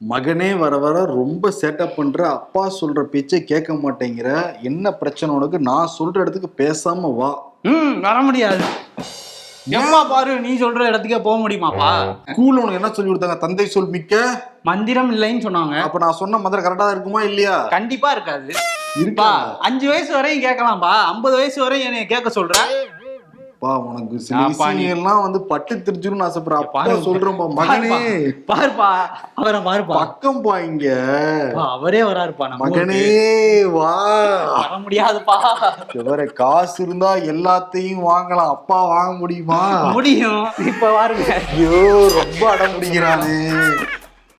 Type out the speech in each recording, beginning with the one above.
மகனே வர வர ரொம்ப சேட்டப் பண்ற அப்பா சொல்ற பேச்சை கேட்க மாட்டேங்கிற என்ன பிரச்சனை உனக்கு? நான் சொல்ற இடத்துக்கு பேசாம வா. ம் வர முடியாது. எம்மா பாரு நீ சொல்ற இடத்துக்கே போக முடியுமாப்பா? ஸ்கூல் உனக்கு என்ன சொல்லி கொடுத்தாங்க? தந்தை சொல் மிக்க. மந்திரம் இல்லைன்னு சொன்னாங்க. அப்ப நான் சொன்ன மந்திரம் கரெக்டா இருக்குமா இல்லையா? கண்டிப்பா இருக்காது. இருக்கா பா அஞ்சு வயசு வரையும் கேட்கலாம்ப்பா ஐம்பது வயசு வரையும் என்னைய கேட்க சொல்ற. பா உனக்கு விஷயங்கள்லாம் வந்து பட்டு தெரிஞ்சுன்னு ஆசைப்படுற அப்பா. சொல்றேன்பா மகனே. பாருப்பா. அவரை பாருப்பா. பக்கம் பா இங்க அவரே வராருப்பா மகனே வா. வர முடியாதுப்பா. வேற காசு இருந்தா எல்லாத்தையும் வாங்கலாம். அப்பா வாங்க முடியுமா? முடியும். இப்ப பாருங்க ஐயோ ரொம்ப அடம் பிடிக்கிறானே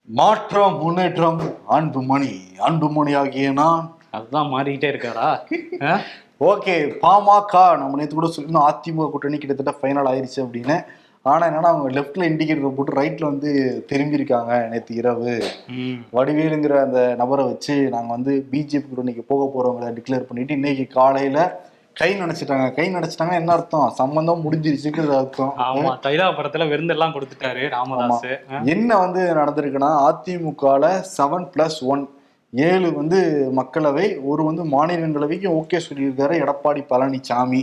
மாற்றம் முன்னேற்றம் அன்புமணி அன்புமணி ஆகிய நான் அதுதான் மாறிக்கிட்டே இருக்காரா? ஓகே பாமக நம்ம நேற்று கூட சொல்லியிருந்தோம் அதிமுக கூட்டணி கிட்டத்தட்ட ஃபைனல் ஆயிருச்சு அப்படின்னு. ஆனா என்னன்னா அவங்க லெஃப்ட்ல இண்டிகேட்டர் போட்டு ரைட்ல வந்து திரும்பியிருக்காங்க நேற்று இரவு. வடிவேலுங்கிற அந்த நபரை வச்சு நாங்க வந்து பிஜேபி கூட்டணிக்கு போக போறவங்களை டிக்ளேர் பண்ணிட்டு இன்னைக்கு காலையில கை நினைச்சிட்டாங்க. கை நினைச்சிட்டாங்க என்ன அர்த்தம்? சம்பந்தம் முடிஞ்சிருச்சுங்கிறது அர்த்தம். ஆமா தைலாபுரத்துல விருந்தெல்லாம் கொடுத்துட்டாரு ராமதாஸ்? என்ன வந்து நடந்திருக்குன்னா அதிமுகல செவன் பிளஸ் ஒன் ஏழு வந்து மக்களவை ஒரு வந்து மாநிலங்களவைக்கு ஓகே சொல்லியிருக்காரு. எடப்பாடி பழனிசாமி.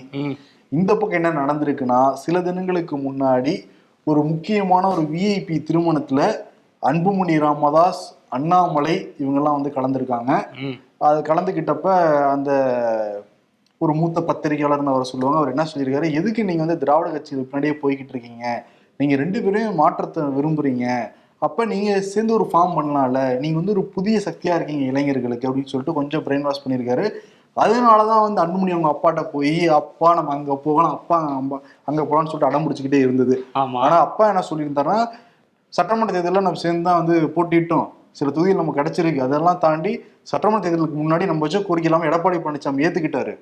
இந்த பக்கம் என்ன நடந்திருக்குன்னா சில தினங்களுக்கு முன்னாடி ஒரு முக்கியமான ஒரு விஐபி திருமணத்துல அன்புமணி ராமதாஸ் அண்ணாமலை இவங்கெல்லாம் வந்து கலந்துருக்காங்க. அது கலந்துக்கிட்டப்ப அந்த ஒரு மூத்த பத்திரிகையாளர்னு அவர் சொல்லுவாங்க. அவர் என்ன சொல்லியிருக்காரு? எதுக்கு நீங்க வந்து திராவிட கட்சியில் பின்னாடியே போய்கிட்டு இருக்கீங்க? நீங்க ரெண்டு பேரும் மாற்றத்தை விரும்புறீங்க. அப்ப நீங்க சேர்ந்து ஒரு ஃபார்ம் பண்ணலாம்ல? நீங்க வந்து ஒரு புதிய சக்தியா இருக்கீங்க இளைஞர்களுக்கு அப்படின்னு சொல்லிட்டு கொஞ்சம் பிரெயின் வாஷ் பண்ணியிருக்காரு அதனாலதான் வந்து அன்புமணி அவங்க அப்பாட்ட போய் அப்பா நம்ம அங்க போகலாம். அப்பா அங்க அங்க போகலாம்னு சொல்லிட்டு அடம் பிடிச்சிக்கிட்டே இருந்தது. ஆமா. ஆனா அப்பா என்ன சொல்லியிருந்தாருன்னா சட்டமன்ற தேர்தலில் நம்ம சேர்ந்து தான் வந்து போட்டிட்டோம் சில தொகுதிகள் நமக்கு கிடைச்சிருக்கு. அதெல்லாம் தாண்டி சட்டமன்ற தேர்தலுக்கு முன்னாடி நம்ம வச்ச கோரிக்கை இல்லாமல் எடப்பாடி பழனிசாமி ஏத்துக்கிட்டாரு.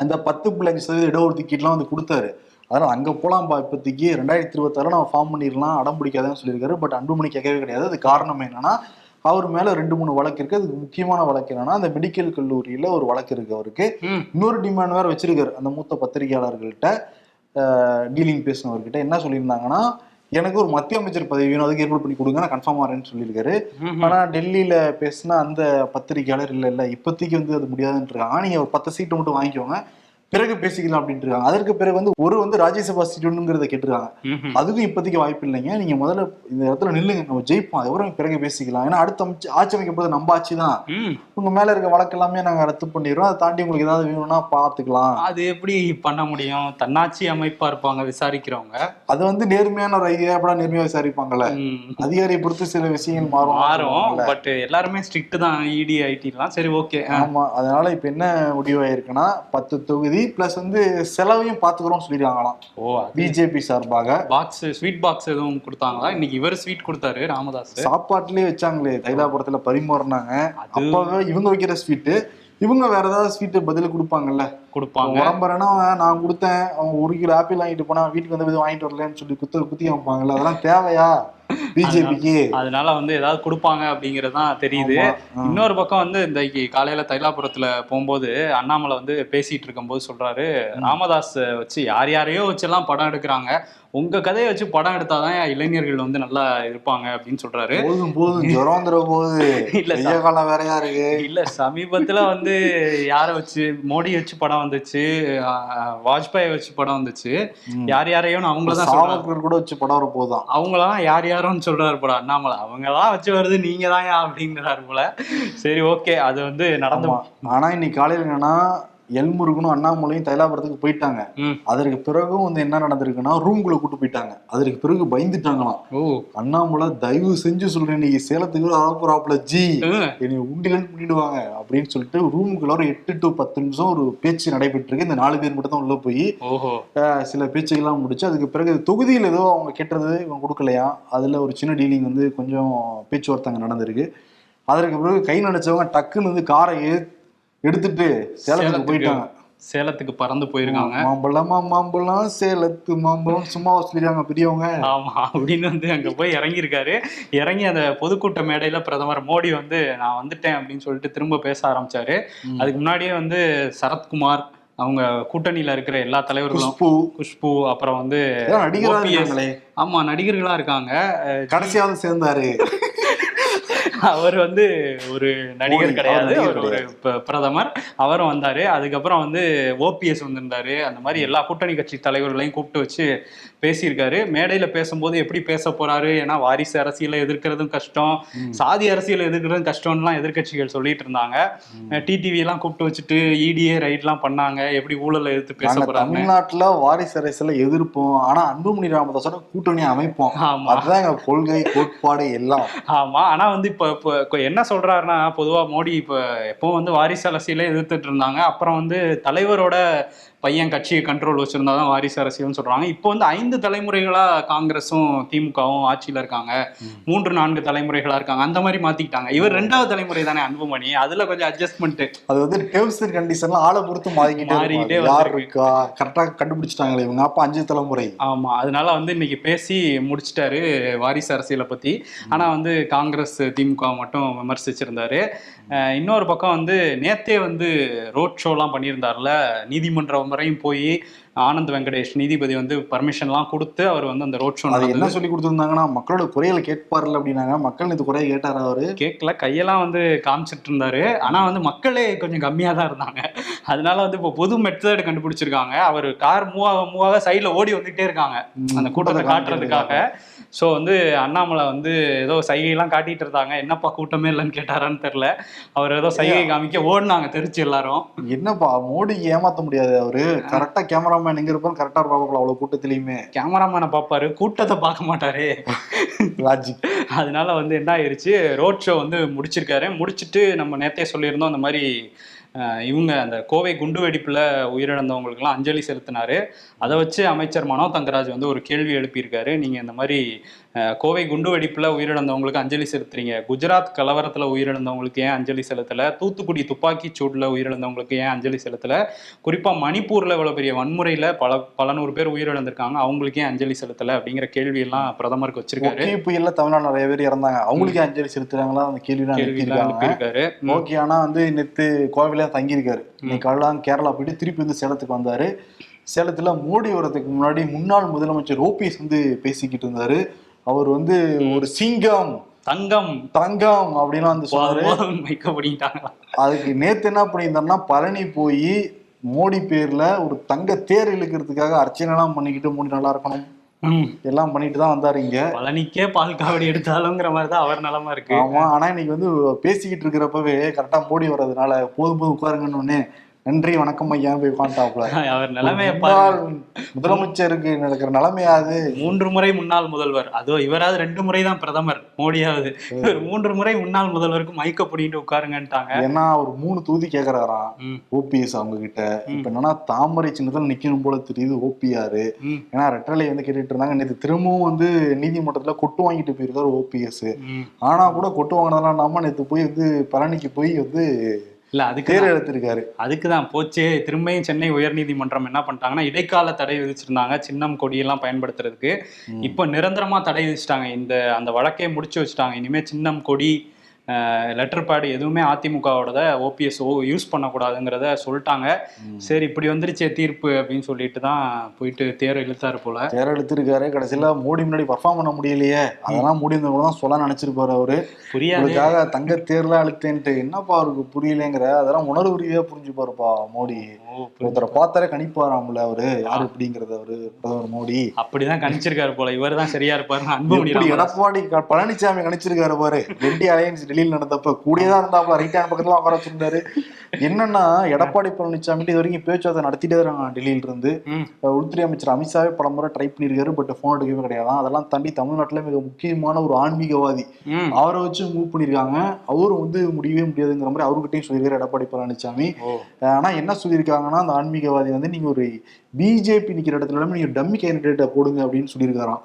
அந்த பத்து புள்ளி அஞ்சு சதவீத இடஒதுக்கீடுலாம் வந்து கொடுத்தாரு. அதனால அங்க போலாம்பா இப்போதைக்கு ரெண்டாயிரத்தி இருபத்தாறுல நம்ம ஃபார்ம் பண்ணிடலாம். அடம் பிடிக்காதுன்னு சொல்லியிருக்காரு. பட் அன்புமணி கேட்கவே கிடையாது. அது காரணம் என்னன்னா அவர் மேல ரெண்டு மூணு வழக்கு இருக்கு. அதுக்கு முக்கியமான வழக்கு என்னன்னா அந்த மெடிக்கல் கல்லூரியில ஒரு வழக்கு இருக்கு அவருக்கு. இன்னொரு டிமாண்ட் வேற வச்சிருக்காரு. அந்த மூத்த பத்திரிகையாளர்கள்ட்ட டீலிங் பேசினவர்கிட்ட என்ன சொல்லியிருந்தாங்கன்னா எனக்கு ஒரு மத்திய அமைச்சர் பதவி வேணும். அதுக்கு ஏற்பாடு பண்ணி கொடுங்க. நான் கன்ஃபார்ம் ஆறேன்னு சொல்லியிருக்காரு. ம்ஹும். ஆனா டெல்லியில பேசின அந்த பத்திரிகையாளர் இல்ல இல்ல. இப்போதைக்கு வந்து அது முடியாதுன்னு இருக்காங்க. நீங்க ஒரு பத்து சீட்டு மட்டும் வாங்கிக்கோங்க. பிறகு பேசிக்கலாம் அப்படின்ட்டு இருக்காங்க அதற்கு பிறகு வந்து ஒரு வந்து ராஜ்யசபா சீட் ஒண்ணுங்கிறத கேட்டிருக்காங்க. அதுக்கும் இப்போதைக்கு வாய்ப்பு இல்லைங்க. நீங்க முதல்ல இந்த இடத்துல நில்லுங்க. நம்ம ஜெயிப்போம். அதுக்கப்புறம் பிறகு பேசிக்கலாம். ஏன்னா அடுத்த ஆட்சி அமைக்க போது நம்ம ஆட்சி தான். உங்க மேல இருக்க வழக்கு எல்லாமே நாங்க ரத்து பண்ணிடுறோம். அதை தாண்டி உங்களுக்கு ஏதாவது வேணும்னா பாத்துக்கலாம் அது எப்படி பண்ண முடியும்? தன்னாட்சி அமைப்பா இருப்பாங்க விசாரிக்கிறவங்க. அது வந்து நேர்மையான ஒரு ஐடியா எப்படா நேர்மையா விசாரிப்பாங்கல்ல. அதிகாரியை பொறுத்து சில விஷயங்கள் மாறும். மாறும். பட் எல்லாருமே ஸ்ட்ரிக்ட் தான். E இடி ஐடிலாம் சரி ஓகே ஆமா. அதனால இப்ப என்ன முடிவாயிருக்குன்னா பத்து தொகுதி பிளஸ் வந்து செலவையும் பாத்துக்கிறோம் சொல்லிருக்காங்களாம் ஓ பிஜேபி சார்பாக. பாக்ஸ் ஸ்வீட் பாக்ஸ் எதுவும் கொடுத்தாங்களா? இன்னைக்கு இவர் ஸ்வீட் கொடுத்தாரு ராமதாஸ் சாப்பாட்டுலயே வச்சாங்களே தைலாபுரத்துல பரிமாறினாங்க. அப்பவே இவங்க வைக்கிற ஸ்வீட்டு இவங்க வேற ஏதாவது ஸ்வீட்டு பதில் கொடுப்பாங்கல்ல? கொடுப்பாங்க. உடம்புறனா நான் கொடுத்தேன். அவன் ஒரு கிலோ ஆப்பிள் வாங்கிட்டு போனா வீட்டுக்கு வந்து வாங்கிட்டு வரலன்னு சொல்லி குத்த குத்தி வைப்பாங்கல்ல? அதெல்லாம் தேவையா? பிஜேபிக்கு அதனால வந்து ஏதாவது கொடுப்பாங்க அப்படிங்கிறது தான் தெரியுது இன்னொரு பக்கம் வந்து இந்த காலையில தைலாபுரத்துல போகும்போது அண்ணாமலை வந்து பேசிட்டு இருக்கும்போது சொல்றாரு ராமதாஸ் வச்சு யார் யாரையோ வச்செல்லாம் படம் எடுக்கிறாங்க. உங்க கதையை வச்சு படம் எடுத்தாதான் இளைஞர்கள் வந்து நல்லா இருப்பாங்க அப்படின்னு சொல்றாரு. போதும் போகுது இல்ல காலம் வேறையா இருக்கு? இல்ல சமீபத்துல வந்து யார வச்சு மோடி வச்சு படம் வந்துச்சு வாஜ்பாயை வச்சு படம் வந்துச்சு. யார் யாரையும் அவங்கள தான் சொல்றாங்க. சாவர்கள் கூட வச்சு படம் வர போதும் அவங்களாம் யார் யாரோன்னு சொல்றாரு போல. அண்ணாமலை அவங்கதான் வச்சு வருது நீங்க தான் அப்படிங்கிறாரு போல. சரி ஓகே அது வந்து நடந்துமா ஆனா இன்னைக்கு காலையில் என்னன்னா எல்முருகனும் அண்ணாமலையும் தைலாபுரத்துக்கு போயிட்டாங்க. அதற்கு பிறகும் வந்து என்ன நடந்திருக்குன்னா ரூம்குள்ள கூட்டு போயிட்டாங்க. அதற்கு பிறகு பயந்துட்டாங்களாம். அண்ணாமலை தயவு செஞ்சு சொல்றேன் இன்னைக்கு சேலத்துக்கு வரப்போறாப்புல ஜி. என்னை உண்டிலன்னு பண்ணிடுவாங்க அப்படின்னு சொல்லிட்டு ரூமுக்குள்ள ஒரு எட்டு டு பத்து நிமிஷம் ஒரு பேச்சு நடைபெற்று இருக்கு இந்த நாலு பேர் மட்டும் தான் உள்ள போய் சில பேச்சுக்கெல்லாம் முடிச்சு அதுக்கு பிறகு தொகுதியில் ஏதோ அவங்க கேட்டது இவங்க கொடுக்கலையா? அதுல ஒரு சின்ன டீலிங் வந்து கொஞ்சம் பேச்சுவார்த்தை நடந்திருக்கு. அதற்கு பிறகு கை நினைச்சவங்க டக்குன்னு வந்து காரை எடுத்துட்டு சேலத்துக்கு போயிட்டாங்க. சேலத்துக்கு பறந்து போயிருக்காங்க. மாம்பழமா மாம்பழம் சேலத்து மாம்பழம் சும்மா சொல்லிடுறாங்க பெரியவங்க. ஆமா அப்படின்னு வந்து அங்க போய் இறங்கியிருக்காரு. இறங்கி அந்த பொதுக்கூட்ட மேடையில பிரதமர் மோடி வந்து நான் வந்துட்டேன் அப்படின்னு சொல்லிட்டு திரும்ப பேச ஆரம்பிச்சாரு. அதுக்கு முன்னாடியே வந்து சரத்குமார் அவங்க கூட்டணியில இருக்கிற எல்லா தலைவர்களும் குஷ்பு. அப்புறம் வந்து ஆமா நடிகர்களா இருக்காங்க. கடைசியாவது சேர்ந்தாரு. அவர் வந்து ஒரு நடிகர் கிடையாது. ஒரு பிரதமர். அவரும் வந்தாரு. அதுக்கப்புறம் வந்து ஓபிஎஸ் வந்திருந்தாரு. அந்த மாதிரி எல்லா கூட்டணி கட்சி தலைவர்களையும் கூப்பிட்டு வச்சு பேசியிருக்காரு. மேடையில பேசும்போது எப்படி பேச போறாரு? ஏன்னா வாரிசு அரசியலை எதிர்க்கிறதும் கஷ்டம். சாதி அரசியலை எதிர்க்கிறதும் கஷ்டம்லாம் எதிர்க்கட்சிகள் சொல்லிட்டு இருந்தாங்க. டிடிவி எல்லாம் கூப்பிட்டு வச்சுட்டு E இடிஏ ரைட்லாம் பண்ணாங்க. எப்படி ஊழலை எதிர்த்து பேச போறாங்க? தமிழ்நாட்டுல வாரிசு அரசியல எதிர்ப்போம். ஆனா அன்புமணி ராமதாஸோட கூட்டணி அமைப்போம். ஆமா. அதுதான் எங்க கொள்கை கோட்பாடு எல்லாம். ஆமா. ஆனா வந்து இப்ப இப்போ என்ன சொல்றாருன்னா பொதுவா மோடி இப்போ எப்பவும் வந்து வாரிசு அரசியலே எதிர்த்துட்டு இருந்தாங்க. அப்புறம் வந்து தலைவரோட பையன் கட்சியை கண்ட்ரோல் வச்சிருந்தாதான் வாரிசு அரசியல்னு சொல்றாங்க. இப்போ வந்து ஐந்து தலைமுறைகளா காங்கிரஸும் திமுகவும் ஆட்சியில இருக்காங்க. மூன்று நான்கு தலைமுறைகளா இருக்காங்க. அந்த மாதிரி மாத்திக்கிட்டாங்க. இவர் ரெண்டாவது தலைமுறை தானே அன்புமணி. அதுல கொஞ்சம் அட்ஜஸ்ட்மெண்ட் அது வந்து டேர்ம்ஸ் அண்ட் கண்டிஷன்லாம் ஆளை பொறுத்து மாறிக்கிட்டே மாறிக்கிட்டே. யார். இருக்கா? கரெக்டா கண்டுபிடிச்சிட்டாங்களே இவங்க. அப்ப அஞ்சு தலைமுறை. ஆமா. அதனால வந்து இன்னைக்கு பேசி முடிச்சிட்டாரு வாரிசு அரசியலை பத்தி. ஆனா வந்து காங்கிரஸ் திமுக மட்டும் விமர்சிச்சிருந்தாரு. இன்னொரு பக்கம் வந்து நேத்தே வந்து ரோட் ஷோலாம் பண்ணியிருந்தார்ல. நீதிமன்றம் வரையும் போய் ஆனந்த் வெங்கடேஷ் நீதிபதி வந்து பர்மிஷன்லாம் கொடுத்து அவர் வந்து அந்த ரோட் ஷோ அது என்ன சொல்லி கொடுத்துருந்தாங்கன்னா மக்களோட குறைகளை கேட்பார்ல அப்படின்னாங்க. மக்கள் இந்த குறையை கேட்டாரா அவரு? கேட்கல. கையெல்லாம் வந்து காமிச்சிட்டு இருந்தாரு ஆனா வந்து மக்களே கொஞ்சம் கம்மியா தான் இருந்தாங்க. அதனால வந்து இப்போ புது மெத்தட் கண்டுபிடிச்சிருக்காங்க. அவர் கார் மூவாக மூவாக சைடுல ஓடி வந்துட்டே இருக்காங்க. அந்த கூட்டத்தை காட்டுறதுக்காக. ஸோ வந்து அண்ணாமலை வந்து ஏதோ சைகைலாம் காட்டிட்டு இருந்தாங்க. என்னப்பா கூட்டமே இல்லைன்னு கேட்டாரான்னு தெரியல. அவர் ஏதோ சைகை காமிக்க ஓடினாங்க. தெரிச்சு எல்லாரும். என்னப்பா மோடி ஏமாத்த முடியாது அவரு. கரெக்டா கேமராமேன் எங்க இருப்பாரு கரெக்டா இருப்பாப்புல அவ்வளவு கூட்டத்திலயுமே. கேமராமேனை பார்ப்பாரு. கூட்டத்தை பார்க்க மாட்டாரு. லாஜிக் அதனால வந்து என்ன ஆயிருச்சு? ரோட் ஷோ வந்து முடிச்சிருக்காரு. முடிச்சிட்டு நம்ம நேத்தே சொல்லியிருந்தோம் அந்த மாதிரி இவங்க அந்த கோவை குண்டு வெடிப்புல உயிரிழந்தவங்களுக்குலாம் அஞ்சலி செலுத்தினாரு. அதை வச்சு அமைச்சர் மனோ தங்கராஜ் வந்து ஒரு கேள்வி எழுப்பியிருக்காரு. நீங்க இந்த மாதிரி கோவை குண்டு வெடிப்புல உயிரிழந்தவங்களுக்கு அஞ்சலி செலுத்துறீங்க. குஜராத் கலவரத்துல உயிரிழந்தவங்களுக்கு ஏன் அஞ்சலி செலுத்தல? தூத்துக்குடி துப்பாக்கி சூடுல உயிரிழந்தவங்களுக்கு ஏன் அஞ்சலி செலுத்தல? குறிப்பா மணிப்பூர்ல இவ்வளவு பெரிய வன்முறையில பல பல நூறு பேர் உயிரிழந்திருக்காங்க. அவங்களுக்கு ஏன் அஞ்சலி செலுத்தல? அப்படிங்கிற கேள்வி எல்லாம் பிரதமருக்கு வச்சிருக்காரு. புயல்ல தமிழ்நாடு நிறைய பேர் இறந்தாங்க. அவங்களுக்கே அஞ்சலி செலுத்துறாங்களா? அந்த கேள்வி கேள்விலாம் அனுப்பியிருக்காரு ம். ஓகே ஆனா வந்து நேத்து கோவில தங்கியிருக்காரு. இன்னைக்கு கேரளா போயிட்டு திருப்பி வந்து சேலத்துக்கு வந்தாரு. சேலத்துல மோடி வரதுக்கு முன்னாடி முன்னாள் முதலமைச்சர் ஓபிஎஸ் வந்து பேசிக்கிட்டு இருந்தாரு. அவர் வந்து ஒரு சிங்கம். தங்கம். தங்கம் அப்படின்னு வந்து சொன்னாரு. அதுக்கு நேத்து என்ன பண்ணியிருந்தாருன்னா பழனி போய் மோடி பேர்ல ஒரு தங்க தேர் இழுக்கிறதுக்காக அர்ச்சனை எல்லாம் பண்ணிக்கிட்டு மோடி நல்லா இருக்கணும். எல்லாம் பண்ணிட்டு தான் வந்தாரு இங்க. பழனிக்கே பால் காவடி எடுத்தாலுங்கிற மாதிரி தான் அவர் நிலமா இருக்கு. ஆமா ஆனா இன்னைக்கு வந்து பேசிக்கிட்டு இருக்கிறப்பவே கரெக்டா மோடி வர்றதுனால போதும் போதும் உட்காருங்கன்னு நன்றி வணக்கம் ஐயா போய் உட்காந்துட்டாப்ல அவர் நிலைமையை முதலமைச்சருக்கு நடக்கிற நிலைமையாது மூன்று முறை முன்னாள் முதல்வர். அதோ இவராவது ரெண்டு முறை தான் பிரதமர் மோடியாவது. இவர் மூன்று முறை முன்னாள் முதல்வருக்கு மைக்க பிடிட்டு உட்காருங்கன்ட்டாங்க. ஏன்னா அவர் மூணு தொகுதி கேக்குறாராம் ஓபிஎஸ் அவங்க கிட்ட இப்ப என்னன்னா தாமரை சின்னத்துல நிக்கணும் போல தெரியுது ஓபிஆர் ஏன்னா ரெட்டலை வந்து கேட்டுட்டு இருந்தாங்க. நேற்று திரும்பவும் வந்து நீதிமன்றத்துல கொட்டு வாங்கிட்டு போயிருக்காரு ஓபிஎஸ். ஆனா கூட கொட்டு வாங்கினதெல்லாம் இல்லாம நேற்று போய் வந்து பழனிக்கு போய் வந்து இல்ல அதுக்கு தேர் எடுத்திருக்காரு அதுக்கு தான். போச்சு. திரும்பியும் சென்னை உயர்நீதிமன்றம் என்ன பண்ணிட்டாங்கன்னா இடைக்கால தடை விதிச்சிருந்தாங்க. சின்னம் கொடியெல்லாம் பயன்படுத்துறதுக்கு. இப்போ நிரந்தரமா தடை விதிச்சிட்டாங்க. இந்த அந்த வழக்கே முடிச்சு வச்சுட்டாங்க. இனிமே சின்னம் கொடி லெட்டர் பேட் எதுவுமே அதிமுகவோட ஓபிஎஸ் யூஸ் பண்ணக்கூடாதுங்கிறத சொல்லிட்டாங்க. சரி இப்படி வந்துருச்சே தீர்ப்பு அப்படின்னு சொல்லிட்டு தான் போயிட்டு தேர் இழுத்தாரு போல. தேர் எடுத்திருக்காரு கடைசியில மோடி முன்னாடி பர்ஃபார்ம் பண்ண முடியலையே. அதெல்லாம் மோடி இருந்த கூட தான் சொல்ல நினைச்சிருப்பாரு அவரு. புரியாது. உங்களுக்காக தங்க தேர்லாம் அழுத்தேன்ட்டு என்னப்பா அவருக்கு புரியலைங்கிற அதெல்லாம் உணர்வு ரீதியா புரிஞ்சுப்பாருப்பா மோடி. ஓ. ஒருத்தரை பார்த்தாலே கணிப்பாராம்ல அவரு. யாரு இப்படிங்கிறது அவரு பிரதமர் மோடி. அப்படிதான் கணிச்சிருக்காரு போல. இவர் தான் சரியா இருப்பாரு ராமதாஸ். எடப்பாடி பழனிசாமி கணிச்சிருக்காரு பாரு. ரெண்டி அலையன்ஸ் டெல்லியில் நடந்தப்ப கூடயே தான் இருந்தாப்ல ரைட் ஹேண்ட் பக்கத்துல உட்கார வச்சிருந்தாரு. என்னன்னா எடப்பாடி பழனிசாமி இது வரைக்கும் பேச்சுவார்த்தை நடத்திட்டே இருக்காங்க டெல்லியில இருந்து. உள்துறை அமைச்சர் அமித்ஷாவே பல முறை ட்ரை பண்ணியிருக்காரு பட் போன் எடுக்கவே கிடையாது. அதெல்லாம் தாண்டி தமிழ்நாட்டுல மிக முக்கியமான ஒரு ஆன்மீகவாதி. அவரை வச்சு மூவ் பண்ணியிருக்காங்க. அவரும் வந்து முடியவே முடியாதுங்கிற மாதிரி அவர்கிட்டயும் சொல்லியிருக்காரு எடப்பாடி பழனிசாமி ஆனா என்ன சொல்லியிருக்காங்கன்னா அந்த ஆன்மீகவாதி வந்து நீங்க ஒரு பிஜேபி நிக்கிற இடத்துல நீங்க டம்மி கேண்டிடேட்டை போடுங்க அப்படின்னு சொல்லியிருக்காராம்.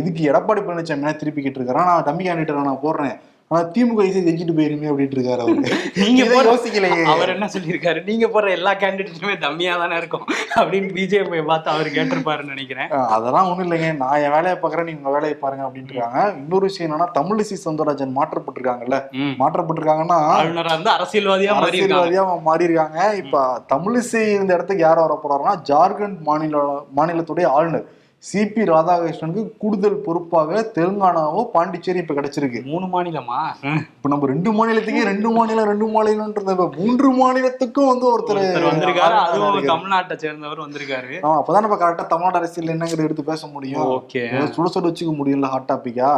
இதுக்கு எடப்பாடி பழனிசாமி திருப்பி கேட்டிருக்காரா. நான் டம்மி கேண்டிடேட் நான் போடுறேன். ஆனா திமுக இசை ஜெயிச்சுட்டு போயிருமே அப்படின்ட்டு இருக்காரு அவரு. நீங்க யோசிக்கலையே. அவர் என்ன சொல்லியிருக்காரு? நீங்க போற எல்லா கேண்டிடேட்டுமே தம்மியா தானே இருக்கும் அப்படின்னு பிஜேபி பார்த்து அவர் கேட்டிருப்பாருன்னு நினைக்கிறேன். அதெல்லாம் ஒண்ணும் இல்லைங்க. நான் என் வேலையை பாக்குறேன் நீங்க உங்க வேலையை பாருங்க அப்படின்ட்டு இருக்காங்க. இன்னொரு விஷயம் என்னன்னா தமிழிசை சவுந்தரராஜன் மாற்றப்பட்டிருக்காங்கல்ல. மாற்றப்பட்டிருக்காங்கன்னா ஆளுநரா இருந்து அரசியல்வாதியா அரசியல்வாதியா மாறி இருக்காங்க இப்ப தமிழிசை இந்த இடத்துக்கு யார் வர போறாருன்னா ஜார்க்கண்ட் மாநில மாநிலத்துடைய ஆளுநர். சிபி ராதாகிருஷ்ணனுக்கு கூடுதல் பொறுப்பாக தெலுங்கானாவோ பாண்டிச்சேரி இப்ப கிடைச்சிருக்கு. மூணு மாநிலமா. இப்ப நம்ம ரெண்டு மாநிலத்துக்கே ரெண்டு மாநிலம் ரெண்டு மாநிலம்ன்றத மூன்று மாநிலத்துக்கும் வந்து ஒருத்தர் வந்திருக்காரு. அதுவும். தமிழ்நாட்டை சேர்ந்தவர் வந்திருக்காரு. ஆமா அப்பதான் நம்ம கரெக்டா தமிழ்நாடு அரசியல் என்னங்கிறது எடுத்து பேச முடியும். ஓகே. சுட சுட வச்சுக்க முடியல ஹாட் டாபிக்கா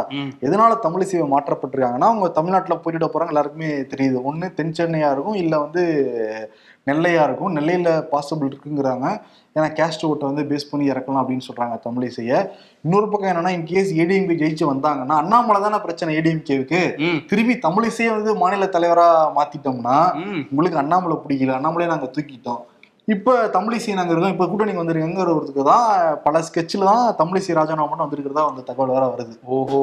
எதனால தமிழ் சேவை மாற்றப்பட்டிருக்காங்கன்னா அவங்க தமிழ்நாட்டுல போயிட்டு போறாங்க எல்லாருக்குமே தெரியுது. ஒண்ணு தென் சென்னையா இருக்கும் இல்ல வந்து நெல்லையா இருக்கும். நெல்லையில பாசிபிள் இருக்குங்கிறாங்க. ஏன்னா கேஸ்ட் ஓட்டை வந்து பேஸ் பண்ணி இறக்கலாம் அப்படின்னு சொல்றாங்க தமிழிசைய. இன்னொரு பக்கம் என்னன்னா இன்கேஸ் ஏடிஎம்கே ஜெயிச்சு வந்தாங்கன்னா அண்ணாமலை தானே பிரச்சனை ஏடிஎம்கேவுக்கு ம். திருப்பி தமிழிசையை வந்து மாநில தலைவரா மாத்திட்டோம்னா ம். உங்களுக்கு அண்ணாமலை பிடிக்கல. அண்ணாமலையை நாங்க தூக்கிட்டோம். இப்ப தமிழிசை நாங்க இருக்கோம் இப்ப கூட்டணிக்கு வந்திருக்கங்கிறதுக்கு தான் பல ஸ்கெட்சில் தான் தமிழிசை மட்டும் வந்திருக்கிறதா அந்த தகவல் வேற வருது. ஓஹோ.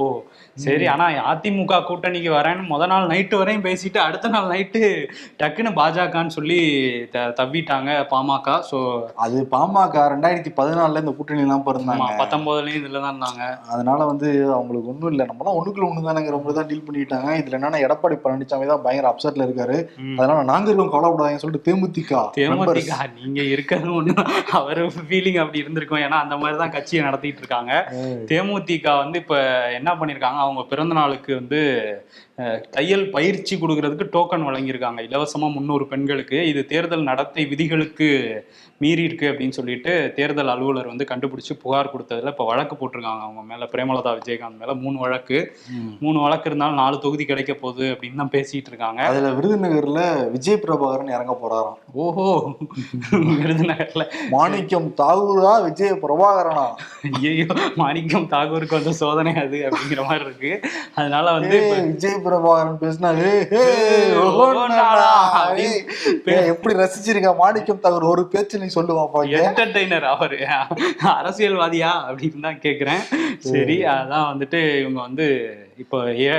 சரி ஆனா அதிமுக கூட்டணிக்கு வரேன்னு முத நாள் நைட்டு வரையும் பேசிட்டு அடுத்த நாள் நைட்டு டக்குன்னு பாஜகன்னு சொல்லி த- தவ்விட்டாங்க பாமக. சோ அது பாமக ரெண்டாயிரத்தி பதினாலுல இந்த கூட்டணி எல்லாம் பிறந்தாங்க பத்தொன்பதுலயும் இதுல தான் இருந்தாங்க. அதனால வந்து அவங்களுக்கு ஒண்ணும் இல்லை. நம்மளாம் ஒண்ணுக்குள்ள ஒண்ணு தானேங்கிற மாதிரி தான் டீல் பண்ணிட்டாங்க. இதுல என்னன்னா எடப்பாடி பழனிசாமி தான் பயங்கர அப்செட்ல இருக்காரு. அதனால நாங்க இருக்கோம் கவலைப்படாதீங்கன்னு சொல்லிட்டு தேமுதிக. தேமுதிக நீங்க இருக்கிறது ஒண்ணு. அவரு ஃபீலிங் அப்படி இருந்திருக்கும். ஏன்னா அந்த மாதிரி தான் கட்சியை நடத்திட்டு இருக்காங்க. தேமுதிக வந்து இப்ப என்ன பண்ணிருக்காங்க? அவங்க பிறந்த நாளுக்கு வந்து தையல் பயிற்சி கொடுக்கறதுக்கு டோக்கன் வழங்கியிருக்காங்க. இலவசமா முன்னூறு பெண்களுக்கு இது தேர்தல் நடத்தை விதிகளுக்கு மீறி இருக்கு அப்படின்னு சொல்லிட்டு தேர்தல் அலுவலர் வந்து கண்டுபிடிச்சு புகார் கொடுத்ததுல இப்ப வழக்கு போட்டிருக்காங்க. அவங்க மேல பிரேமலதா விஜயகாந்த் மேல மூணு வழக்கு. மூணு வழக்கு இருந்தாலும் நாலு தொகுதி கிடைக்க போகுது அப்படின்னு தான் பேசிட்டு இருக்காங்க. அதுல விருதுநகர்ல விஜய் பிரபாகரன் இறங்க போறாராம். ஓஹோ. விருதுநகர்ல. மாணிக்கம் தாகூரா விஜய் பிரபாகரனா? ஐயோ மாணிக்கம் தாகூருக்கு வந்து சோதனை அது அப்படிங்கிற மாதிரி இருக்கு. அதனால வந்து விஜய் பிரபாகரன் அப்படின்னு எப்படி ரசிச்சிருக்க? மாணிக்கம் தாகூர் ஒரு பேச்சு நீ சொல்லுவாப்பா. என்டர்டைனர் அவரு. அரசியல்வாதியா அப்படின்னு தான் கேக்குறேன். சரி அதான் வந்துட்டு இவங்க வந்து இப்போ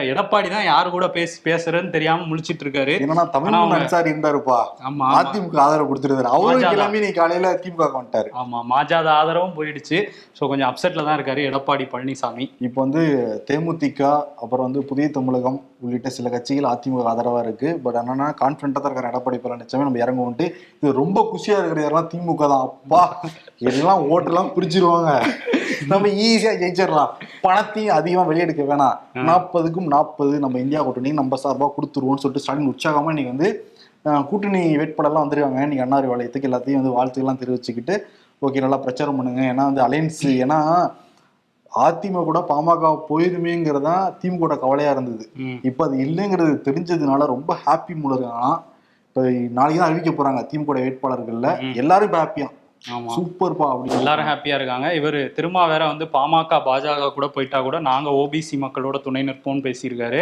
எடப்பாடி தான் யாரு கூட பேசி பேசுறதுன்னு தெரியாம முழிச்சிட்டு இருக்காரு. என்னன்னா தமிழ் ஆனா அவங்க- அன்சாரி இருந்தாருப்பா. ஆமா. அதிமுக ஆதரவு கொடுத்துருந்தாரு மாஜாதா. கிளம்பி நீ காலையில திமுக வந்துட்டாரு. ஆமா மாஜாத ஆதரவும் போயிடுச்சு. ஸோ கொஞ்சம் அப்செட்ல தான் இருக்காரு எடப்பாடி பழனிசாமி. இப்போ வந்து தேமுதிக அப்புறம் வந்து புதிய தமிழகம் உள்ளிட்ட சில கட்சிகள் அதிமுக ஆதரவா இருக்கு. பட் என்னன்னா கான்பிடண்டா தான் இருக்காரு எடப்பாடி பழனிசாமி. நம்ம இறங்குவோன்ட்டு இது ரொம்ப குஷியா இருக்கிற யாரெல்லாம் திமுக தான். அப்பா எல்லாம் ஓட்டெல்லாம் பிரிச்சிருவாங்க. நம்ம ஈஸியா ஜெயிச்சிடலாம். பணத்தையும் அதிகமா வெளியெடுக்க வேணாம். நாற்பதுக்கும் நாற்பது நம்ம இந்தியா கூட்டணி நம்ம சார்பா கொடுத்துருவோம்னு சொல்லிட்டு ஸ்டாலின் உற்சாகமா இன்னைக்கு வந்து கூட்டணி வேட்பாளர்லாம் வந்திருக்காங்க. இன்னைக்கு அன்னாரி வளையத்துக்கு எல்லாத்தையும் வந்து வாழ்த்துக்கெல்லாம் தெரிவிச்சுக்கிட்டு ஓகே நல்லா பிரச்சாரம் பண்ணுங்க. ஏன்னா வந்து அலையன்ஸ் ஏன்னா அதிமுக கூட பாமக போயிருமேங்கிறதா திமுக கவலையா இருந்தது. இப்ப அது இல்லைங்கிறது தெரிஞ்சதுனால ரொம்ப ஹாப்பி மூலம் இருக்காங்கன்னா இப்ப நாளைக்கு தான் அறிவிக்க போறாங்க திமுக வேட்பாளர்கள்ல. எல்லாரும் இப்ப ஹாப்பியா ஆமா சூப்பர்ப்பா அப்படின்னு எல்லாரும் ஹாப்பியா இருக்காங்க. இவர் திரும்ப வேற வந்து பாமக பாஜக கூட போயிட்டா கூட நாங்க ஓபிசி மக்களோட துணை நிற்போம்னு பேசியிருக்காரு.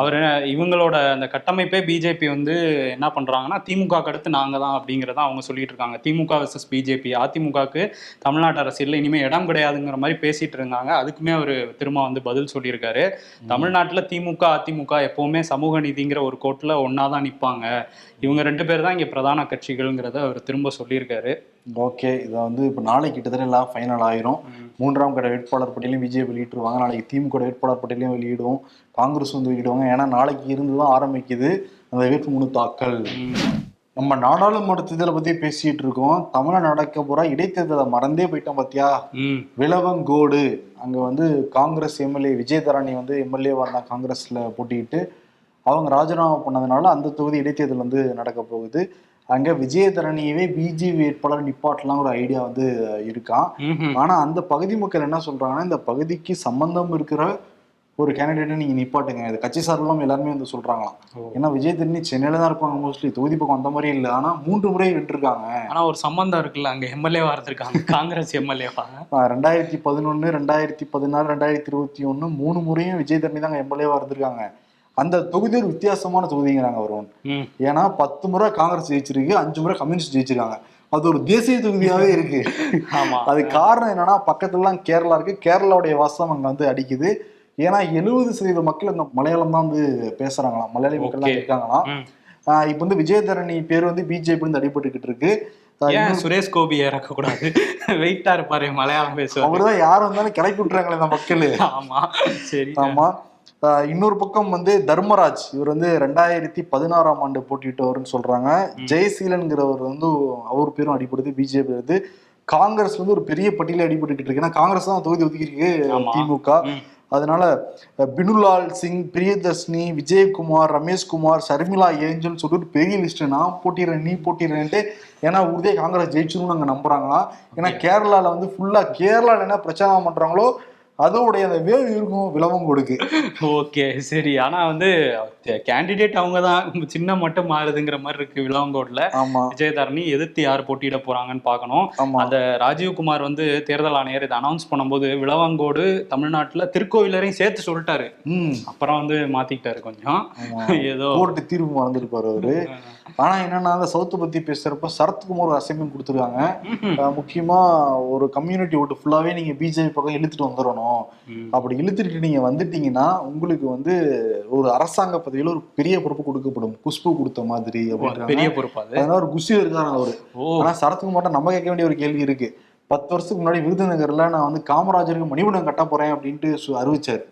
அவர் இவங்களோட அந்த கட்டமைப்பே பிஜேபி வந்து என்ன பண்றாங்கன்னா திமுக அடுத்து நாங்க தான் அப்படிங்கறத அவங்க சொல்லிட்டு இருக்காங்க. திமுக வெர்சஸ் பிஜேபி அதிமுகவுக்கு தமிழ்நாட்டு அரசியல்ல இனிமே இடம் கிடையாதுங்கிற மாதிரி பேசிட்டு இருந்தாங்க. அதுக்குமே அவர் திரும்ப வந்து பதில் சொல்லியிருக்காரு. தமிழ்நாட்டுல திமுக அதிமுக எப்பவுமே சமூக நீதிங்கிற ஒரு கோட்டில் ஒன்னா தான் நிப்பாங்க. இவங்க ரெண்டு பேர் தான் இங்க பிரதான கட்சிகள்ங்கிறத அவர் திரும்ப சொல்லியிருக்காரு. ஓகே இதை வந்து இப்போ நாளைக்கு கிட்டத்தட்ட எல்லாம் ஃபைனல் ஆயிரும். மூன்றாம் கட்ட வேட்பாளர் பட்டியலையும் பிஜேபி வெளியிட்டுருவாங்க. நாளைக்கு திமுக வேட்பாளர் பட்டியலையும் வெளியிடுவோம். காங்கிரஸ் வந்து வெளியிடுவாங்க. ஏன்னா நாளைக்கு இருந்து தான் ஆரம்பிக்குது அந்த வேட்புமனு தாக்கல். நம்ம நாடாளுமன்ற தேர்தலை பத்தி பேசிட்டு இருக்கோம். தமிழ்நாடு நடக்க போற இடைத்தேர்தலை மறந்தே போயிட்டோம் பாத்தியா? ம். விளவங்கோடு அங்க வந்து காங்கிரஸ் எம்எல்ஏ விஜயதரணி வந்து எம்எல்ஏ வரனா காங்கிரஸ்ல போட்டிக்கிட்டு அவங்க ராஜினாமா பண்ணதுனால அந்த தொகுதி இடைத்தேர்தல் வந்து நடக்க போகுது. அங்க விஜயதரணியவே பிஜேபி வேட்பாளர் நிப்பாட்டலாம் ஒரு ஐடியா வந்து இருக்கான் ம்ஹும். ஆனா அந்த பகுதி மக்கள் என்ன சொல்றாங்கன்னா இந்த பகுதிக்கு சம்பந்தம் இருக்கிற ஒரு கேண்டிடேட்டை நீங்க நிப்பாட்டுங்க. இது கட்சி சார்பெல்லாம் எல்லாருமே வந்து சொல்றாங்களாம். ஓ. ஏன்னா விஜய் தரணி சென்னையில தான் இருப்பாங்க மோஸ்ட்லி தொகுதி பக்கம் அந்த மாதிரி இல்லை. ஆனா மூன்று முறை வென்றிருக்காங்க. ஆனா ஒரு சம்பந்தம் இருக்குல்ல. அங்க எம்எல்ஏவா இருந்திருக்காங்க. காங்கிரஸ் எம்எல்ஏவா ஆஹ் ரெண்டாயிரத்தி பதினொன்னு ரெண்டாயிரத்தி பதினாறு ரெண்டாயிரத்தி இருபத்தி ஒண்ணு மூணு முறையும் விஜய் தரணி தாங்க எம்எல்ஏவா இருந்திருக்காங்க. அந்த தொகுதி ஒரு வித்தியாசமான தொகுதிங்கிறாங்க வருவன் ஏன்னா பத்து முறை காங்கிரஸ் ஜெயிச்சிருக்கு அஞ்சு முறை கம்யூனிஸ்ட் ஜெயிச்சிருக்காங்க. அது ஒரு தேசிய தொகுதியாவே இருக்கு. ஆமா. அது காரணம் என்னன்னா பக்கத்துலலாம் கேரளா இருக்கு. கேரளாவுடைய வாசம் அங்க வந்து அடிக்குது. ஏன்னா எழுபது சதவீத மக்கள் இந்த மலையாளம் தான் வந்து பேசுறாங்களாம். மலையாளி மக்கள் தான். இருக்காங்களாம். இப்ப வந்து விஜயதரணி பேர் வந்து பிஜேபி வந்து அடிபட்டுக்கிட்டு இருக்கு ஏன் சுரேஷ் கோபி இறக்க கூடாது வெயிட்டா இருப்பாரு மலையாளம் பேசுவாரு. அவர்தான் யார் வந்தாலும் கிளப்பி விட்டுறாங்களே இந்த மக்கள். ஆமா. சரி. ஆமா. இன்னொரு பக்கம் வந்து தர்மராஜ். இவர் வந்து ரெண்டாயிரத்தி பதினாறாம் ஆண்டு போட்டியிட்டவர்னு சொல்றாங்க. ஜெயசீலன்கிறவர் வந்து அவர் பேரும் அடிப்படுது பிஜேபி வந்து காங்கிரஸ் வந்து ஒரு பெரிய பட்டியல அடிபட்டுக்கிட்டு இருக்கு. ஏன்னா காங்கிரஸ் தான் தொகுதி ஒதுக்கியிருக்கு ஆமா. திமுக. அதனால பினுலால் சிங் பிரியதர்ஷினி விஜயகுமார் ரமேஷ்குமார் ஷர்மிளா ஏஞ்சல் சொல்லிட்டு பெரிய லிஸ்ட் நான் போட்டிடுறேன் நீ போட்டிடுறேன்ட்டு ஏன்னா உறுதியே காங்கிரஸ் ஜெயிச்சிரும்னு அங்க நம்புறாங்களாம். ஏன்னா கேரளால வந்து ஃபுல்லா கேரளால என்ன பிரச்சாரம் பண்றாங்களோ அதோடைய அந்த வேவ் இருக்கும் விளவம் கொடுக்கு. ஓகே சரி. ஆனா வந்து கேண்டிடேட் அவங்க தான் சின்ன மட்டும் மாறுதுங்கிற மாதிரி இருக்கு விளவங்கோட்ல ஆமா. விஜயதரணி எதிர்த்து யார் போட்டியிட போறாங்கன்னு பார்க்கணும். அந்த ராஜீவ்குமார் வந்து தேர்தல் ஆணையர் இதை அனௌன்ஸ் பண்ணும்போது விளவங்கோடு தமிழ்நாட்டுல திருக்கோவிலரையும் சேர்த்து சொல்லிட்டாரு. அப்புறம் வந்து மாத்திக்கிட்டாரு கொஞ்சம். ஏதோ. கோர்ட்டு தீர்ப்பு மறந்துருப்பாரு அவரு. ஆனா என்னன்னா அந்த சவுத்து பத்தி பேசுறப்ப சரத்குமார் ஒரு அசைன்மெண்ட் கொடுத்துருக்காங்க. முக்கியமா ஒரு கம்யூனிட்டி ஓட்டு ஃபுல்லாவே நீங்க பிஜேபி பக்கம் இழுத்துட்டு வந்துடணும். ம். அப்படி இழுத்துட்டு நீங்க வந்துட்டீங்கன்னா உங்களுக்கு வந்து ஒரு அரசாங்க பதவியில ஒரு பெரிய பொறுப்பு கொடுக்கப்படும். குஷ்பு கொடுத்த மாதிரி பெரிய பொறுப்பு அது? அதனால ஒரு குஷி இருக்காரு அவரு. ஆனா சரத்குமார்ட்ட நம்ம கேட்க வேண்டிய ஒரு கேள்வி இருக்கு. பத்து வருஷத்துக்கு முன்னாடி விருதுநகர்ல நான் வந்து காமராஜருக்கு மணிமண்டம் கட்ட போறேன் அப்படின்ட்டு அறிவிச்சாரு.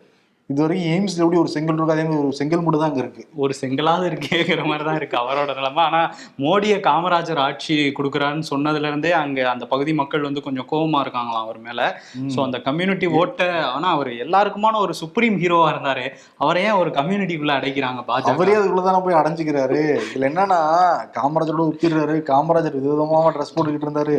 இது வரைக்கும் எய்ம்ஸ்ல எப்படி ஒரு செங்கல் இருக்கு அதே மாதிரி ஒரு செங்கல் மட்டும் தான் அங்க இருக்கு. ஒரு செங்கலாவது இருக்கேங்கிற மாதிரி தான் இருக்கு அவரோட நிலைமை. ஆனா மோடியை காமராஜர் ஆட்சி கொடுக்குறாருன்னு சொன்னதுல இருந்தே அங்க அந்த பகுதி மக்கள் வந்து கொஞ்சம் கோவமா இருக்காங்களாம் அவர் மேல. சோ அந்த கம்யூனிட்டி ஓட்ட ஆனா அவர் எல்லாருக்குமான ஒரு சுப்ரீம் ஹீரோவா இருந்தாரு. அவரை ஏன் ஒரு கம்யூனிட்டிக்குள்ள அடைக்கிறாங்க பாஜக? அவரே அதுக்குள்ளதானே போய் அடைஞ்சுக்கிறாரு. இதுல என்னன்னா காமராஜரோட ஒப்பிடுறாரு. காமராஜர் விதவிதமா ட்ரெஸ் போட்டுக்கிட்டு இருந்தாரு.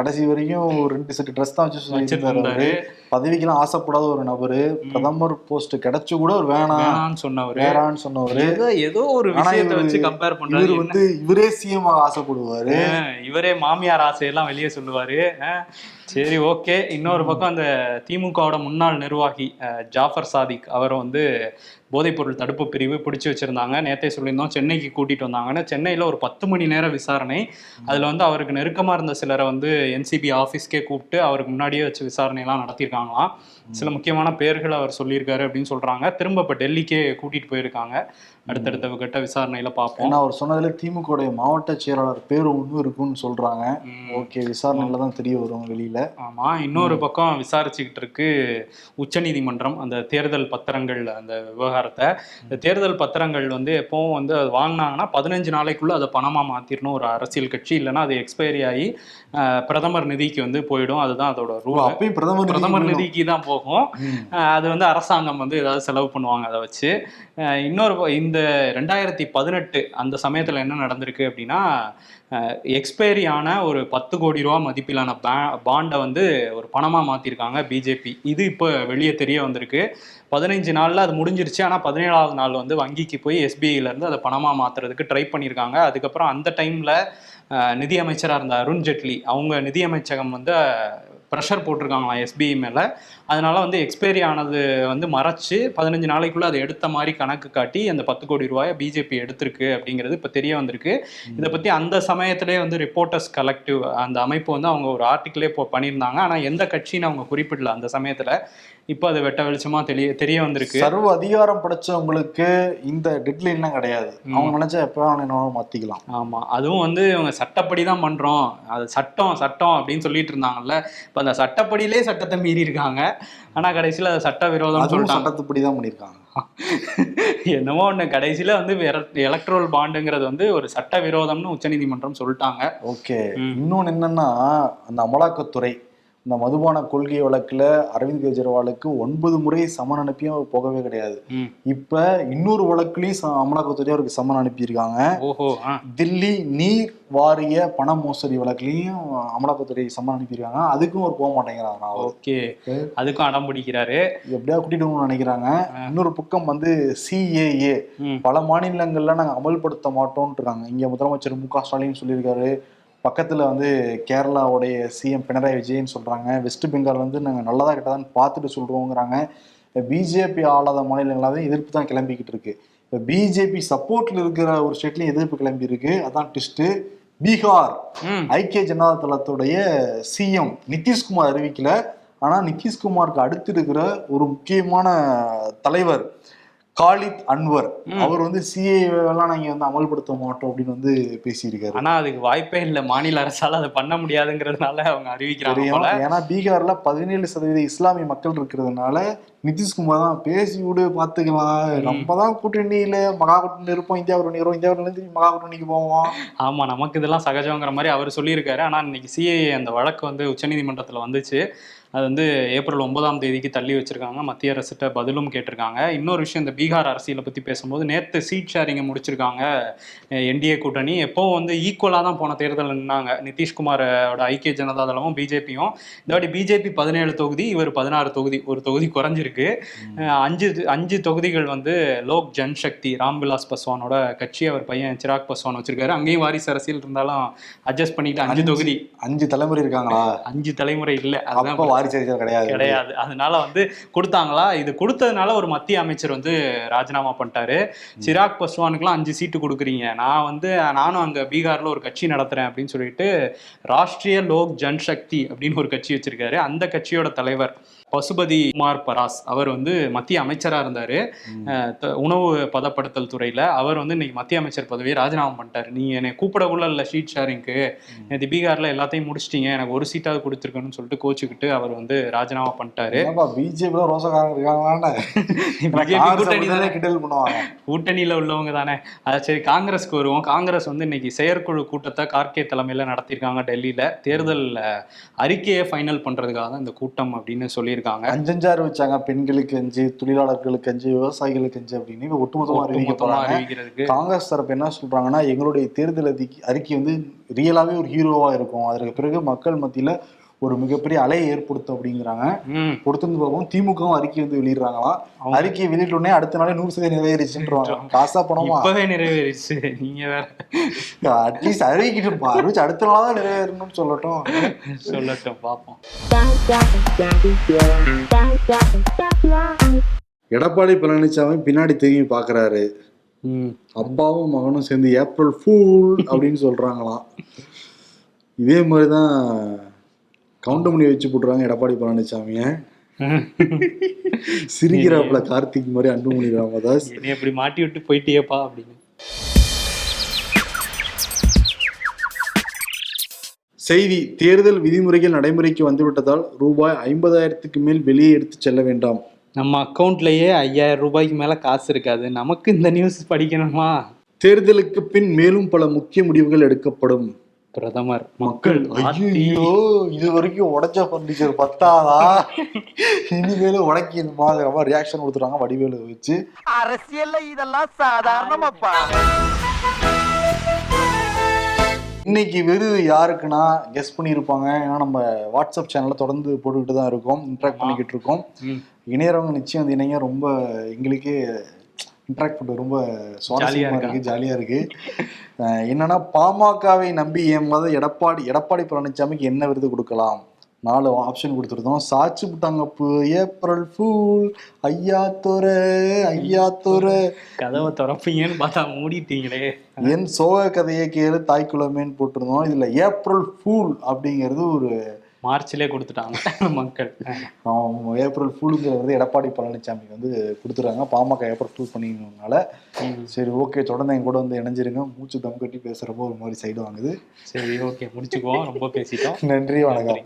கடைசி வரைக்கும் ரெண்டு செட் ட்ரெஸ் தான் வச்சு இருந்தாரு பதவிக்கெல்லாம் ஆசைப்படாத ஒரு நபரு. பிரதமர் போஸ்ட் கிடைச்சு கூட ஒரு வேணாம். வேணான்னு சொன்னவரு. வேறான்னு சொன்னவரு. ஏதோ ஒரு விஷயத்தை இவரு- வச்சு கம்பேர் இவர் பண்றாரு வந்து இவரே சிஎம் ஆசைப்படுவாரு. இவரே மாமியார் ஆசையெல்லாம் வெளியே சொல்லுவாரு. சரி ஓகே. இன்னொரு பக்கம் அந்த திமுகவோட முன்னாள் நிர்வாகி ஜாஃபர் சாதிக் அவரை வந்து போதைப்பொருள் தடுப்பு பிரிவு பிடிச்சி வச்சிருந்தாங்க. நேத்தே சொல்லியிருந்தோம் சென்னைக்கு கூட்டிட்டு வந்தாங்கன்னு. சென்னையில ஒரு பத்து மணி நேர விசாரணை. அதுல வந்து அவருக்கு நெருக்கமா இருந்த சிலரை வந்து என்சிபி ஆஃபீஸ்க்கே கூப்பிட்டு அவருக்கு முன்னாடியே வச்சு விசாரணை எல்லாம் நடத்தியிருக்காங்களாம் சில முக்கியமான பேர்கள் அவர் சொல்லியிருக்காரு அப்படின்னு சொல்றாங்க. திரும்ப இப்ப டெல்லிக்கே கூட்டிட்டு போயிருக்காங்க. அடுத்தடுத்த கட்ட விசாரணையில பார்ப்போம். ஏன்னா அவர் சொன்னதுல திமுக உடைய மாவட்ட செயலாளர் பேர் ஒன்றும் இருக்குன்னு சொல்றாங்க. ஓகே விசாரணையில தான் தெரிய வரும் வெளியில. ஆமா இன்னொரு பக்கம் விசாரிச்சுக்கிட்டு இருக்கு உச்சநீதிமன்றம் அந்த தேர்தல் பத்திரங்கள் அந்த விவகாரத்தை. இந்த தேர்தல் பத்திரங்கள் வந்து எப்பவும் வந்து அது வாங்கினாங்கன்னா பதினஞ்சு நாளைக்குள்ள அதை பணமா மாத்திரணும். ஒரு அரசியல் கட்சி இல்லைன்னா அது எக்ஸ்பைரி ஆகி பிரதமர் நிதிக்கு வந்து போயிடும். அதுதான் அதோட ரூல் அப்பயும் பிரதமர் பிரதமர் நிதி நிதிக்கு தான் போகும். அது வந்து அரசாங்கம் வந்து ஏதாவது செலவு பண்ணுவாங்க அதை வச்சு. இன்னொரு ப- இந்த ரெண்டாயிரத்தி பதினெட்டு அந்த சமயத்தில் என்ன நடந்திருக்கு அப்படின்னா எக்ஸ்பைரி ஆன ஒரு பத்து கோடி ரூபா மதிப்பிலான பாண்டை வந்து ஒரு பணமாக மாற்றிருக்காங்க பிஜேபி இது இப்போ வெளியே தெரிய வந்திருக்கு. பதினஞ்சு நாளில் அது முடிஞ்சிருச்சு. ஆனால் பதினேழாவது நாள் வந்து வங்கிக்கு போய் எஸ்பிஐலேருந்து அதை பணமாக மாற்றுறதுக்கு ட்ரை பண்ணியிருக்காங்க அதுக்கப்புறம் அந்த டைமில் நிதியமைச்சராக இருந்த அருண் ஜேட்லி அவங்க நிதியமைச்சகம் வந்து ப்ரெஷர் போட்டிருக்காங்களாம் எஸ்பிஐ மேலே. அதனால வந்து எக்ஸ்பைரி ஆனது வந்து மறைச்சு பதினஞ்சு நாளைக்குள்ள அதை எடுத்த மாதிரி கணக்கு காட்டி அந்த பத்து கோடி ரூபாயை பிஜேபி எடுத்திருக்கு அப்படிங்கிறது இப்போ தெரிய வந்திருக்கு. இதை பற்றி அந்த சமயத்திலே வந்து ரிப்போர்ட்டர்ஸ் கலெக்டிவ் அந்த அமைப்பு வந்து அவங்க ஒரு ஆர்டிக்கிளே இப்போ பண்ணியிருந்தாங்க. ஆனால் எந்த கட்சின்னு அவங்க குறிப்பிடல. அந்த சமயத்தில் இப்போ அது வெட்ட வெளிச்சமா தெரிய தெரிய வந்திருக்கு. சர்வ அதிகாரம் படைச்சவங்களுக்கு இந்த டெட்லைன்லாம் கிடையாது. அவங்க நினைச்சா எப்ப வேணாலும் மாத்திக்கலாம். ஆமா. அதுவும் வந்து இவங்க சட்டப்படி தான் பண்றோம். அது சட்டம் சட்டம் அப்படின்னு சொல்லிட்டு இருந்தாங்கல்ல. இப்ப அந்த சட்டப்படியிலே சட்டத்தை மீறி இருக்காங்க ஆனா கடைசியில அது சட்ட விரோதம்னு அதுவும் சொல்லிட்டாங்க. சட்டத்துப்படி தான் பண்ணிருக்காங்க என்னமோ ஒண்ணு கடைசியில வந்து எலக்ட்ரோல் பாண்டுங்கிறது வந்து ஒரு சட்ட விரோதம்னு உச்சநீதிமன்றம் சொல்லிட்டாங்க. ஓகே. இன்னொன்னு என்னன்னா அந்த அமலாக்கத்துறை இந்த மதுபான கொள்கை வழக்குல அரவிந்த் கெஜ்ரிவாலுக்கு ஒன்பது முறை சமன் அனுப்பியும் போகவே கிடையாது. இப்ப இன்னொரு வழக்குலயும் அமலாக்கத்துறை அவருக்கு சமன் அனுப்பியிருக்காங்க. தில்லி நீர் வாரிய பண மோசடி வழக்குலயும் அமலாக்கத்துறை சம்மன் அனுப்பியிருக்காங்க. அதுக்கும் அவர் போக மாட்டேங்கிறாங்க ஓகே. அதுக்கும் அடம் பிடிக்கிறாரு. எப்படியா கூட்டிட்டு நினைக்கிறாங்க. இன்னொரு பக்கம் வந்து சிஏஏ. பல மாநிலங்கள்ல நாங்க அமல்படுத்த மாட்டோம்னு இருக்காங்க. இங்க முதலமைச்சர் மு க ஸ்டாலின் சொல்லியிருக்காரு. பக்கத்துல வந்து கேரளாவுடைய சிஎம் பினராயி விஜயன் சொல்றாங்க. வெஸ்ட் பெங்கால் வந்து நாங்க நல்லதா கெட்டதான்னு பார்த்துட்டு சொல்றோங்கிறாங்க. பிஜேபி ஆளாத மாநிலங்களாவே எதிர்ப்பு தான் கிளம்பிக்கிட்டு இருக்கு. இப்போ பிஜேபி சப்போர்ட்ல இருக்கிற ஒரு ஸ்டேட்லயும் எதிர்ப்பு கிளம்பி இருக்கு. அதான் ட்விஸ்ட் பீகார் ஐக்கிய ஜனதா தளத்துடைய சிஎம் நிதிஷ்குமார் அறிவிக்கல. ஆனா நிதிஷ்குமாருக்கு அடுத்து இருக்கிற ஒரு முக்கியமான தலைவர் காலித் அன்வர். அவர் வந்து சிஏ எல்லாம் நாங்க வந்து அமல்படுத்த மாட்டோம் அப்படின்னு வந்து பேசியிருக்காரு. ஆனா அதுக்கு வாய்ப்பே இல்ல. மாநில அரசால அதை பண்ண முடியாதுங்கிறதுனால அவங்க அறிவிக்கிறாங்க ஏன்னா பீகார்ல பதினேழு சதவீத இஸ்லாமிய மக்கள் இருக்கிறதுனால நிதிஷ்குமார் தான் பேசி விடு பாத்துக்கலாம். நம்ம தான் கூட்டணியில மகா கூட்டணி இருப்போம். இந்தியா கூட்டணி வரும் இந்தியா கூட்டணி திரும்பி மகா கூட்டணிக்கு போவோம். ஆமா நமக்கு இதெல்லாம் சகஜங்கிற மாதிரி அவர் சொல்லியிருக்காரு. ஆனா இன்னைக்கு சிஏஏ அந்த வழக்கு வந்து உச்சநீதிமன்றத்துல வந்துச்சு. அது வந்து ஏப்ரல் ஒன்பதாம் தேதிக்கு தள்ளி வச்சிருக்காங்க. மத்திய அரசிட்ட பதிலும் கேட்டிருக்காங்க. இன்னொரு விஷயம் இந்த பீகார் அரசியலை பத்தி பேசும்போது நேத்து சீட் ஷேரிங்கை முடிச்சிருக்காங்க என்டிஏ கூட்டணி. எப்பவும் வந்து ஈக்குவலாக தான் போன தேர்தல் நின்னாங்க. நிதிஷ்குமாரோட ஐக்கிய ஜனதா தளமும் பிஜேபியும். இந்த வாட்டி பிஜேபி பதினேழு தொகுதி இவர் பதினாறு தொகுதி. ஒரு தொகுதி குறைஞ்சிருக்கு. அஞ்சு அஞ்சு தொகுதிகள் வந்து லோக் ஜன்சக்தி ராம்விலாஸ் பஸ்வானோட கட்சி. அவர் பையன் சிராக் பஸ்வான் வச்சிருக்காரு. அங்கேயும் வாரிசு அரசியல் இருந்தாலும் அட்ஜஸ்ட் பண்ணிட்டு அஞ்சு தொகுதி. அஞ்சு தலைமுறை இருக்காங்களா? அஞ்சு தலைமுறை இல்ல. அதுதான் அரசியல் கிடையாது. கிடையாது. அதனால வந்து கொடுத்தாங்களா? இது கொடுத்ததுனால ஒரு மத்திய அமைச்சர் வந்து ராஜினாமா பண்ணிட்டாரு. சிராக் பஸ்வானுக்குலாம் அஞ்சு சீட்டு கொடுக்குறீங்க. நான் வந்து நானும் அங்க பீகார்ல ஒரு கட்சி நடத்துறேன் அப்படின்னு சொல்லிட்டு ராஷ்டிரிய லோக் ஜன்சக்தி அப்படின்னு ஒரு கட்சி வச்சிருக்காரு. அந்த கட்சியோட தலைவர். பசுபதி குமார் பராஸ் அவர் வந்து மத்திய அமைச்சரா இருந்தாரு. உணவு பதப்படுத்தல் துறையில அவர் வந்து இன்னைக்கு மத்திய அமைச்சர் பதவியை ராஜினாமா பண்ணிட்டாரு. நீங்க என்னை கூப்பிட கூட இல்ல ஷீட் ஷேரிங்க்கு நேற்று பீகார்ல எல்லாத்தையும் முடிச்சிட்டீங்க. எனக்கு ஒரு சீட்டாவது கொடுத்துருக்கணும்னு சொல்லிட்டு கோச்சுக்கிட்டு அவர் வந்து ராஜினாமா பண்ணிட்டாரு. பிஜேபில ரோசக்காரங்க இருக்காங்களான்னு? BJP கூட்டணி தானே? கிண்டல் பண்ணுவாங்க. கூட்டணியில உள்ளவங்க தானே? அது சரி காங்கிரஸ்க்கு வருவோம் காங்கிரஸ் வந்து இன்னைக்கு செயற்குழு கூட்டத்தை கார்கே தலைமையில நடத்தியிருக்காங்க டெல்லியில. தேர்தல் அஹ், அறிக்கையை ஃபைனல் பண்றதுக்காக தான் இந்த கூட்டம் அப்படின்னு சொல்லியிருக்காங்க. அஞ்சஞ்சாறு வச்சாங்க. பெண்களுக்கு அஞ்சு தொழிலாளர்களுக்கு அஞ்சு விவசாயிகளுக்கு அஞ்சு அப்படின்னு இப்ப ஒட்டுமொத்தமா அறிவிக்க மொத்தமா போறாங்க அறிவிக்கிறதுக்கு. காங்கிரஸ் தரப்பு என்ன சொல்றாங்கன்னா எங்களுடைய தேர்தல் அறிக்கை அறிக்கை வந்து ரியலாவே ஒரு ஹீரோவா இருக்கும். அதற்கு பிறகு மக்கள் மத்தியில ஒரு மிகப்பெரிய அலையை ஏற்படுத்தும் அப்படிங்கிறாங்க. ம். பொறுத்து வந்து பார்ப்போம் திமுகவும் அறிக்கை வந்து வெளியிடுறாங்களாம் அறிக்கையை வெளியிட்ட உடனே அடுத்த நாளே நூறு சதவீதம் நிறைவேறிச்சுன்றாங்க காசா பணமா? இப்பவே நிறைவேறிச்சு நீங்க வேற. அட்லீஸ்ட் அறிவிக்கிட்டு அறிவிச்சு அடுத்த நாள் தான் நிறைவேறணும்னு சொல்லட்டும். சொல்லட்டும் பார்ப்போம் எடப்பாடி பழனிசாமி பின்னாடி திரும்பி பாக்குறாரு. ம். அப்பாவும் மகனும் சேர்ந்து ஏப்ரல் ஃபூல் அப்படின்னு சொல்றாங்களாம். இதே மாதிரிதான் கவுண்டமணி வச்சு போட்டுறாங்க எடப்பாடி பழனிசாமிய. சிரிக்கிறாப்புல கார்த்திக் மாதிரி அன்புமணி ராமதாஸ். நீ இப்படி மாட்டி விட்டு போயிட்டியேப்பா அப்படின்னு. செய்தி தேர்தல் விதிமுறைகள் நடைமுறைக்கு வந்துவிட்டதால் ரூபாய் ஐம்பதாயிரத்துக்கு மேல் வெளியே எடுத்து செல்ல வேண்டாம். நம்ம அக்கௌண்ட்லயே ஐயாயிரம் ரூபாய்க்கு மேல காசு இருக்காது. நமக்கு இந்த நியூஸ் படிக்கணுமா? தேர்தலுக்கு பின் மேலும் பல முக்கிய முடிவுகள் எடுக்கப்படும். பிரதமர். மக்கள் ஐயோ இது வரைக்கும் உடைச்ச பர்னிச்சர் பத்தாதா? இனிமேலும் உடைக்கணுமா மாதிரி ரியாக்ஷன் கொடுத்துறாங்க வடிவேலு வச்சு. அரசியல்ல இதெல்லாம் சாதாரணமாப்பா. இன்னைக்கு விருது யாருக்குன்னா கெஸ் பண்ணியிருப்பாங்க. ஏன்னா நம்ம வாட்ஸ்அப் சேனல்ல தொடர்ந்து போட்டுக்கிட்டு தான் இருக்கோம் இன்ட்ராக்ட் பண்ணிக்கிட்டு இருக்கோம். ம். இணையறவங்க நிச்சயம் அந்த இணையம் ரொம்ப எங்களுக்கே இன்ட்ராக்ட் பண்ண. ரொம்ப சுவாரஸ்யமா இருக்கா? இருக்கு ஜாலியா இருக்கு. அஹ் என்னன்னா பாமகவை நம்பி ஏமாத எடப்பாடி எடப்பாடி பழனிசாமிக்கு என்ன விருது கொடுக்கலாம்? நாலு ஆப்ஷன் கொடுத்துருந்தோம். சாச்சு புட்டாங்கப்பு ஏப்ரல் ஃபூல் ஐயா தோர ஐயா தோர கதவை திறப்பீங்கன்னு பார்த்தா மூடிட்டீங்களே. என் சோக கதையை கேளு தாய்க்குளமேன்னு போட்டிருந்தோம். இதுல ஏப்ரல் ஃபூல் அப்படிங்கிறது ஒரு மார்ச்லயே கொடுத்துட்டாங்க மக்கள். ஏப்ரல் ஃபூலுங்கிறது வந்து எடப்பாடி பழனிசாமி வந்து கொடுத்துறாங்க பாமக ஏப்ரல் ஃபூல் பண்ணிக்கிறதுனால சரி ஓகே தொடர்ந்து என் கூட வந்து இணைஞ்சிருங்க. மூச்சு தம் கட்டி பேசுறப்போ ஒரு மாதிரி சைடு வாங்குது. சரி ஓகே முடிச்சுக்குவோம். ரொம்ப பேசிட்டோம். நன்றி வணக்கம்.